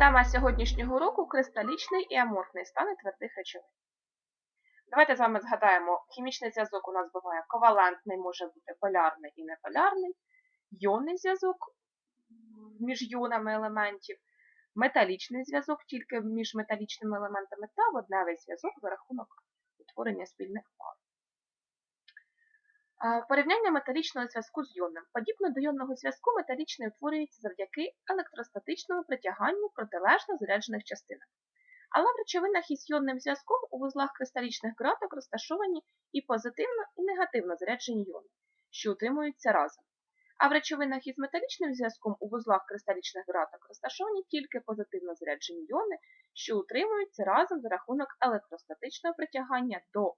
Тема сьогоднішнього уроку кристалічний і аморфний стани твердих речовин. Давайте з вами згадаємо, хімічний зв'язок у нас буває ковалентний, може бути полярний і неполярний, йонний зв'язок між йонами елементів, металічний зв'язок тільки між металічними елементами та водневий зв'язок за рахунок утворення спільних пар. Порівняння металічного зв'язку з йонним. Подібно до йонного зв'язку металічний утворюється завдяки електростатичному притяганню протилежно заряджених частинок. Але в речовинах із йонним зв'язком у вузлах кристалічних ґраток розташовані і позитивно, і негативно заряджені йони, що утримуються разом. А в речовинах із металічним зв'язком у вузлах кристалічних ґраток розташовані тільки позитивно заряджені йони, що утримуються разом за рахунок електростатичного притягання до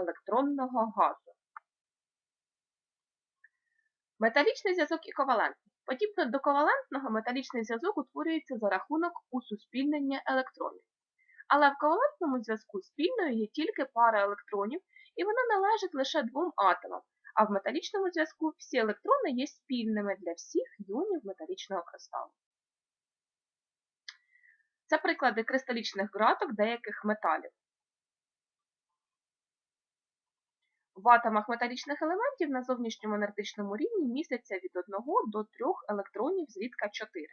електронного газу. Металічний зв'язок і ковалентний. Подібно до ковалентного, металічний зв'язок утворюється за рахунок усуспільнення електронів. Але в ковалентному зв'язку спільною є тільки пара електронів, і вона належить лише двом атомам, а в металічному зв'язку всі електрони є спільними для всіх йонів металічного кристалу. Це приклади кристалічних ґраток деяких металів. В атомах металічних елементів на зовнішньому енергетичному рівні містяться від 1 до 3 електронів, зрідка 4.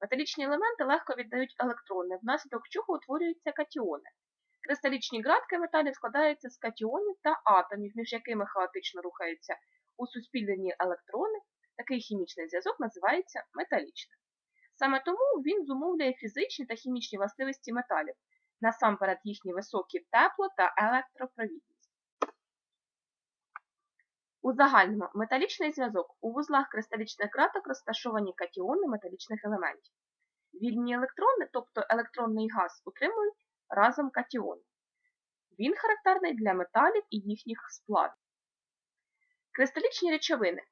Металічні елементи легко віддають електрони, внаслідок чого утворюються катіони. Кристалічні ґратки металів складаються з катіонів та атомів, між якими хаотично рухаються усуспільнені електрони. Такий хімічний зв'язок називається металічним. Саме тому він зумовлює фізичні та хімічні властивості металів, насамперед їхні високі тепло та електропровідність. Узагальнимо, металічний зв'язок у вузлах кристалічних ґраток розташовані катіони металічних елементів. Вільні електрони, тобто електронний газ, утримують разом катіони. Він характерний для металів і їхніх сплавів. Кристалічні речовини.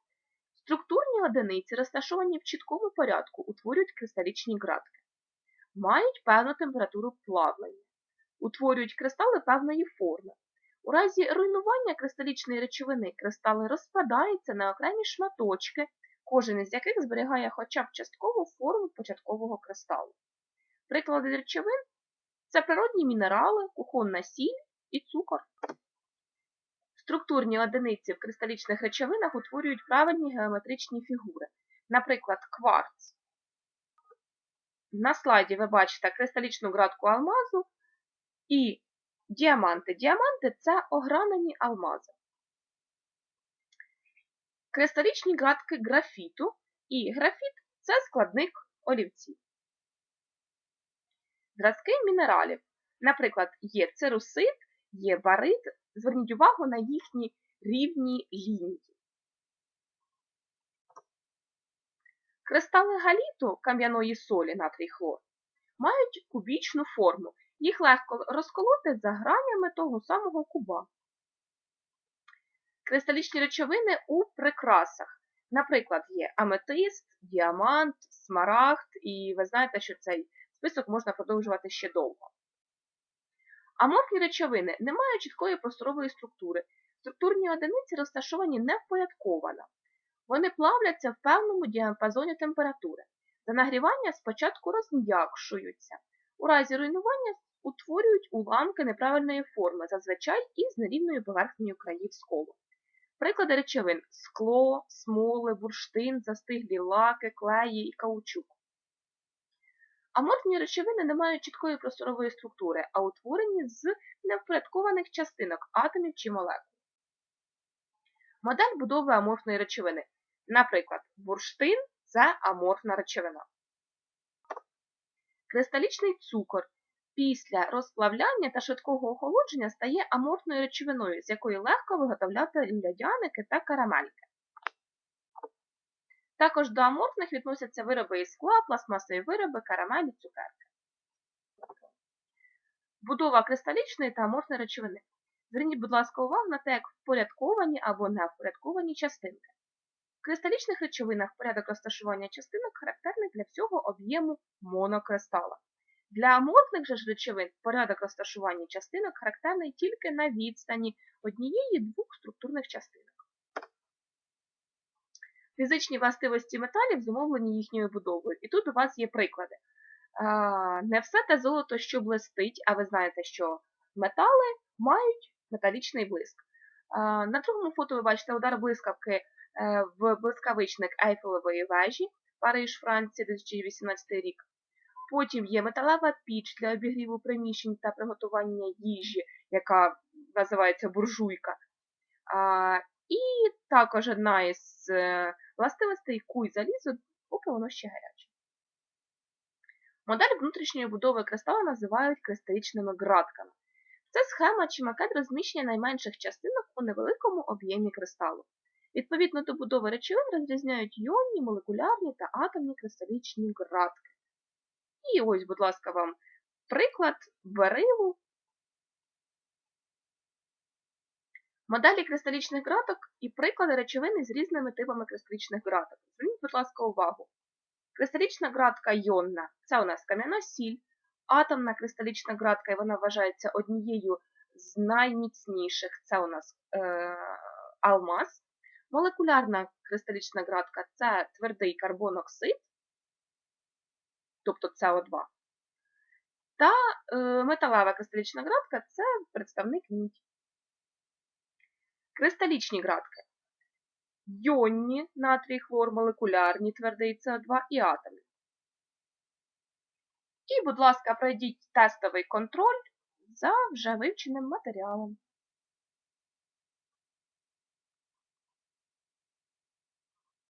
Структурні одиниці, розташовані в чіткому порядку, утворюють кристалічні ґратки. Мають певну температуру плавлення, утворюють кристали певної форми. У разі руйнування кристалічної речовини кристали розпадаються на окремі шматочки, кожен із яких зберігає хоча б часткову форму початкового кристалу. Приклади речовин це природні мінерали, кухонна сіль і цукор. Структурні одиниці в кристалічних речовинах утворюють правильні геометричні фігури, наприклад, кварц. На слайді ви бачите кристалічну ґратку алмазу і Діаманти. Діаманти це огранені алмази. Кристалічні ґратки графіту і графіт це складник олівців. Зразки мінералів. Наприклад, є церусит, є барит. Зверніть увагу на їхні рівні лінії. Кристали галіту кам'яної солі натрій хлор мають кубічну форму їх легко розколоти за гранями того самого куба. Кристалічні речовини у прикрасах. Наприклад, є аметист, діамант, смарагд, і ви знаєте, що цей список можна продовжувати ще довго. Аморфні речовини не мають чіткої просторової структури. Структурні одиниці розташовані невпорядковано. Вони плавляться в певному діапазоні температури. За нагрівання спочатку розм'якшуються. У разі руйнування утворюють уламки неправильної форми, зазвичай із нерівною поверхнею країв сколу. Приклади речовин скло, смоли, бурштин, застиглі лаки, клеї і каучук. Аморфні речовини не мають чіткої просторової структури, а утворені з невпорядкованих частинок атомів чи молекул. Модель будови аморфної речовини. Наприклад, бурштин це аморфна речовина. Кристалічний цукор після розплавляння та швидкого охолодження стає аморфною речовиною, з якої легко виготовляти льодяники та карамельки. Також до аморфних відносяться вироби із скла, пластмасові вироби, карамелі, цукерки. Будова кристалічної та аморфної речовини. Зверніть, будь ласка, увагу на те, як впорядковані або невпорядковані частинки. В кристалічних речовинах порядок розташування частинок характерний для всього об'єму монокристала. Для аморфних же ж речовин порядок розташування частинок характерний тільки на відстані однієї-двох структурних частинок. Фізичні властивості металів зумовлені їхньою будовою. І тут у вас є приклади. Не все те золото, що блистить, а ви знаєте, що метали мають металічний блиск. На другому фото ви бачите удар блискавки е, в блискавичник Ейфелевої вежі, Париж, Франція, 2018 рік. Потім є металева піч для обігріву приміщень та приготування їжі, яка називається буржуйка. А, І також одна із е, властивостей куй залізо, поки воно ще гаряче. Модель внутрішньої будови кристала називають кристалічними ґратками. Це схема чи макет розміщення найменших частинок у невеликому об'ємі кристалу. Відповідно до будови речовин розрізняють іонні, молекулярні та атомні кристалічні ґратки. І ось, будь ласка, вам приклад берилу. Моделі кристалічних ґраток і приклади речовини з різними типами кристалічних ґраток. Зверніть, будь ласка, увагу. Кристалічна ґратка йонна це у нас кам'яна сіль, атомна кристалічна ґратка, і вона вважається однією з найміцніших. Це у нас е, алмаз. Молекулярна кристалічна ґратка це твердий карбоноксид, тобто СО2. Та е, металева кристалічна ґратка це представник мідь. Кристалічні ґратки. Йонні, натрій, хлор, молекулярні, твердий СО2 і атомні. І, будь ласка, пройдіть тестовий контроль за вже вивченим матеріалом.